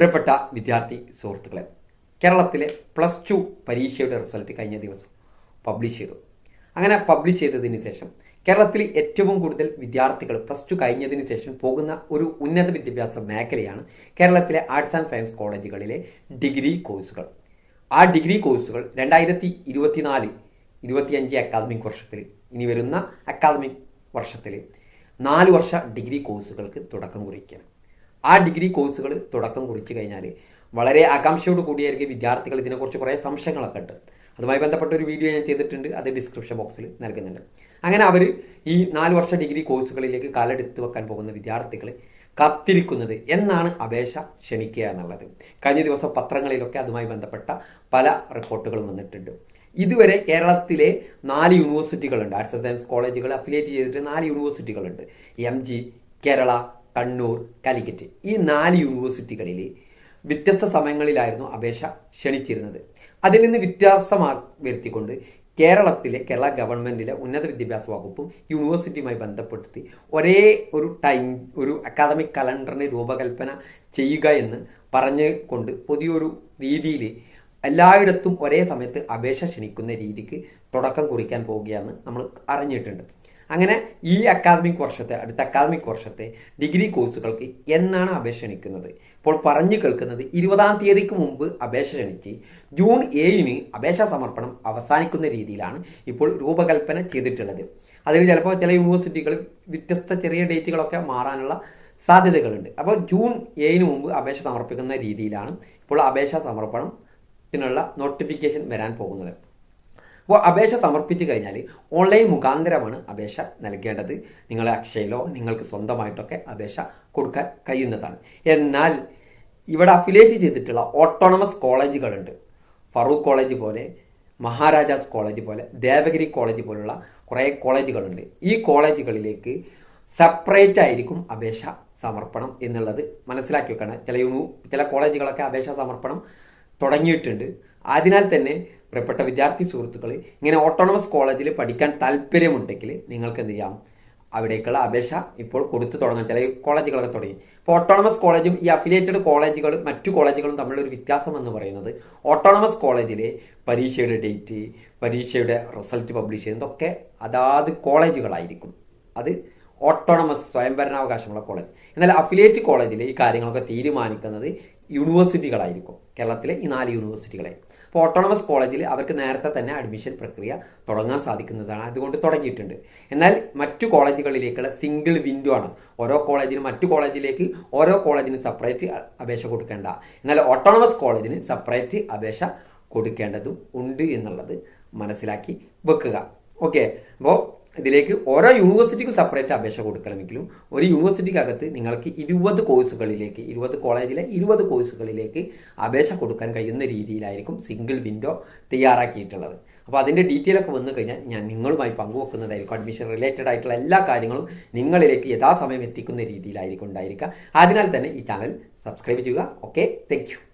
പ്രിയപ്പെട്ട വിദ്യാർത്ഥി സുഹൃത്തുക്കളെ കേരളത്തിലെ പ്ലസ് ടു പരീക്ഷയുടെ റിസൾട്ട് കഴിഞ്ഞ ദിവസം പബ്ലിഷ് ചെയ്തു. അങ്ങനെ പബ്ലിഷ് ചെയ്തതിന് ശേഷം കേരളത്തിൽ ഏറ്റവും കൂടുതൽ വിദ്യാർത്ഥികൾ പ്ലസ് ടു കഴിഞ്ഞതിന് ശേഷം പോകുന്ന ഒരു ഉന്നത വിദ്യാഭ്യാസ മേഖലയാണ് കേരളത്തിലെ ആർട്സ് ആൻഡ് സയൻസ് കോളേജുകളിലെ ഡിഗ്രി കോഴ്സുകൾ ആ ഡിഗ്രി കോഴ്സുകൾ രണ്ടായിരത്തി ഇരുപത്തിനാല് ഇരുപത്തിയഞ്ച് അക്കാദമിക് വർഷത്തിൽ ഇനി വരുന്ന അക്കാദമിക് വർഷത്തിൽ നാല് വർഷ ഡിഗ്രി കോഴ്സുകൾക്ക് തുടക്കം കുറിക്കുകയാണ്. ആ ഡിഗ്രി കോഴ്സുകൾ തുടക്കം കുറിച്ചു കഴിഞ്ഞാൽ വളരെ ആകാംക്ഷയോട് കൂടിയായിരിക്കും വിദ്യാർത്ഥികൾ ഇതിനെക്കുറിച്ച് കുറേ സംശയങ്ങളൊക്കെ ഉണ്ട്. അതുമായി ബന്ധപ്പെട്ട ഒരു വീഡിയോ ഞാൻ ചെയ്തിട്ടുണ്ട് അത് ഡിസ്ക്രിപ്ഷൻ ബോക്സിൽ നൽകുന്നുണ്ട്. അങ്ങനെ അവർ ഈ നാല് വർഷ ഡിഗ്രി കോഴ്സുകളിലേക്ക് കാലെടുത്ത് വെക്കാൻ പോകുന്ന വിദ്യാർത്ഥികളെ കാത്തിരിക്കുന്നത് എന്നാണ് അപേക്ഷ ക്ഷണിക്കുക എന്നുള്ളത്. കഴിഞ്ഞ ദിവസം പത്രങ്ങളിലൊക്കെ അതുമായി ബന്ധപ്പെട്ട പല റിപ്പോർട്ടുകളും വന്നിട്ടുണ്ട്. ഇതുവരെ കേരളത്തിലെ നാല് യൂണിവേഴ്സിറ്റികളുണ്ട്. ആർട്സ് ആൻഡ് സയൻസ് കോളേജുകൾ അഫിലിയേറ്റ് ചെയ്തിട്ട് നാല് യൂണിവേഴ്സിറ്റികളുണ്ട്. M G Kerala Kannur Calicut. ഈ നാല് യൂണിവേഴ്സിറ്റികളിൽ വ്യത്യസ്ത സമയങ്ങളിലായിരുന്നു അപേക്ഷ ക്ഷണിച്ചിരുന്നത്. അതിൽ നിന്ന് വ്യത്യാസമാ വരുത്തിക്കൊണ്ട് കേരളത്തിലെ കേരള ഗവൺമെന്റിലെ ഉന്നത വിദ്യാഭ്യാസ വകുപ്പും യൂണിവേഴ്സിറ്റിയുമായി ബന്ധപ്പെടുത്തി ഒരേ ഒരു ടൈം ഒരു അക്കാദമിക് കലണ്ടറിന് രൂപകൽപ്പന ചെയ്യുക എന്ന് പറഞ്ഞുകൊണ്ട് പുതിയൊരു രീതിയിൽ എല്ലായിടത്തും ഒരേ സമയത്ത് അപേക്ഷ ക്ഷണിക്കുന്ന രീതിക്ക് തുടക്കം കുറിക്കാൻ പോവുകയാണ് നമ്മൾ അറിഞ്ഞിട്ടുണ്ട്. അങ്ങനെ ഈ അക്കാദമിക് വർഷത്തെ അടുത്ത അക്കാദമിക് വർഷത്തെ ഡിഗ്രി കോഴ്സുകൾക്ക് എന്നാണ് അപേക്ഷ ക്ഷണിക്കുന്നത് ഇപ്പോൾ പറഞ്ഞു കേൾക്കുന്നത് ഇരുപതാം തീയതിക്ക് മുമ്പ് അപേക്ഷ ക്ഷണിച്ച് ജൂൺ ഏഴിന് അപേക്ഷാ സമർപ്പണം അവസാനിക്കുന്ന രീതിയിലാണ് ഇപ്പോൾ രൂപകൽപ്പന ചെയ്തിട്ടുള്ളത്. അതിൽ ചിലപ്പോൾ ചില യൂണിവേഴ്സിറ്റികൾ വ്യത്യസ്ത ചെറിയ ഡേറ്റുകളൊക്കെ മാറാനുള്ള സാധ്യതകളുണ്ട്. അപ്പോൾ ജൂൺ ഏഴിന് മുമ്പ് അപേക്ഷ സമർപ്പിക്കുന്ന രീതിയിലാണ് ഇപ്പോൾ അപേക്ഷാ സമർപ്പണത്തിനുള്ള നോട്ടിഫിക്കേഷൻ വരാൻ പോകുന്നത്. അപ്പോൾ അപേക്ഷ സമർപ്പിച്ചു കഴിഞ്ഞാൽ ഓൺലൈൻ മുഖാന്തരമാണ് അപേക്ഷ നൽകേണ്ടത്. നിങ്ങളെ അക്ഷയിലോ നിങ്ങൾക്ക് സ്വന്തമായിട്ടൊക്കെ അപേക്ഷ കൊടുക്കാൻ കഴിയുന്നതാണ്. എന്നാൽ ഇവിടെ അഫിലിയേറ്റ് ചെയ്തിട്ടുള്ള ഓട്ടോണമസ് കോളേജുകളുണ്ട് ഫറൂഖ് കോളേജ് പോലെ മഹാരാജാസ് കോളേജ് പോലെ ദേവഗിരി കോളേജ് പോലുള്ള കുറേ കോളേജുകളുണ്ട് ഈ കോളേജുകളിലേക്ക് സെപ്പറേറ്റ് ആയിരിക്കും അപേക്ഷ സമർപ്പണം എന്നുള്ളത് മനസ്സിലാക്കി വെക്കണം. ചില ചില കോളേജുകളൊക്കെ അപേക്ഷ സമർപ്പണം തുടങ്ങിയിട്ടുണ്ട്. അതിനാൽ തന്നെ പ്രിയപ്പെട്ട വിദ്യാർത്ഥി സുഹൃത്തുക്കൾ ഇങ്ങനെ ഓട്ടോണമസ് കോളേജിൽ പഠിക്കാൻ താല്പര്യമുണ്ടെങ്കിൽ നിങ്ങൾക്ക് എന്ത് ചെയ്യാം? അവിടേക്കുള്ള അപേക്ഷ ഇപ്പോൾ കൊടുത്തു തുടങ്ങാം. ചില കോളേജുകളൊക്കെ തുടങ്ങി. ഇപ്പോൾ ഓട്ടോണമസ് കോളേജും ഈ അഫിലിയേറ്റഡ് കോളേജുകളും മറ്റു കോളേജുകളും തമ്മിലൊരു വ്യത്യാസം എന്ന് പറയുന്നത് ഓട്ടോണമസ് കോളേജിലെ പരീക്ഷയുടെ ഡേറ്റ് പരീക്ഷയുടെ റിസൾട്ട് പബ്ലിഷ് ചെയ്യുന്നതൊക്കെ അതാത് കോളേജുകളായിരിക്കും അത് ഓട്ടോണമസ് സ്വയംഭരണാവകാശമുള്ള കോളേജ് എന്നാൽ അഫിലിയേറ്റ് കോളേജിൽ ഈ കാര്യങ്ങളൊക്കെ തീരുമാനിക്കുന്നത് യൂണിവേഴ്സിറ്റികളായിരിക്കും കേരളത്തിലെ ഈ നാല് യൂണിവേഴ്സിറ്റികളെ അപ്പോൾ ഓട്ടോണമസ് കോളേജിൽ അവർക്ക് നേരത്തെ തന്നെ അഡ്മിഷൻ പ്രക്രിയ തുടങ്ങാൻ സാധിക്കുന്നതാണ് അതുകൊണ്ട് തുടങ്ങിയിട്ടുണ്ട്. എന്നാൽ മറ്റു കോളേജുകളിലേക്കുള്ള സിംഗിൾ വിൻഡോ ആണ്. ഓരോ കോളേജിനും മറ്റു കോളേജിലേക്ക് ഓരോ കോളേജിന് സെപ്പറേറ്റ് അപേക്ഷ കൊടുക്കേണ്ട. എന്നാൽ ഓട്ടോണമസ് കോളേജിന് സെപ്പറേറ്റ് അപേക്ഷ കൊടുക്കേണ്ടതും ഉണ്ട് എന്നുള്ളത് മനസ്സിലാക്കി വെക്കുക. ഓക്കെ അപ്പോൾ ഇതിലേക്ക് ഓരോ യൂണിവേഴ്സിറ്റിക്കും സെപ്പറേറ്റ് അപേക്ഷ കൊടുക്കണമെങ്കിലും ഒരു യൂണിവേഴ്സിറ്റിക്കകത്ത് നിങ്ങൾക്ക് ഇരുപത് കോഴ്സുകളിലേക്ക് ഇരുപത് കോളേജിലെ ഇരുപത് കോഴ്സുകളിലേക്ക് അപേക്ഷ കൊടുക്കാൻ കഴിയുന്ന രീതിയിലായിരിക്കും സിംഗിൾ വിൻഡോ തയ്യാറാക്കിയിട്ടുള്ളത്. അപ്പോൾ അതിന്റെ ഡീറ്റെയിൽ ഒക്കെ വന്നു കഴിഞ്ഞാൽ ഞാൻ നിങ്ങളുമായി പങ്കുവെക്കുന്നതായിരിക്കും. അഡ്മിഷൻ റിലേറ്റഡ് ആയിട്ടുള്ള എല്ലാ കാര്യങ്ങളും നിങ്ങളിലേക്ക് യഥാസമയം എത്തിക്കുന്ന രീതിയിലായിരിക്കും ഉണ്ടായിരിക്കുക. അതിനാൽ തന്നെ ഈ ചാനൽ സബ്സ്ക്രൈബ് ചെയ്യുക. Okay thank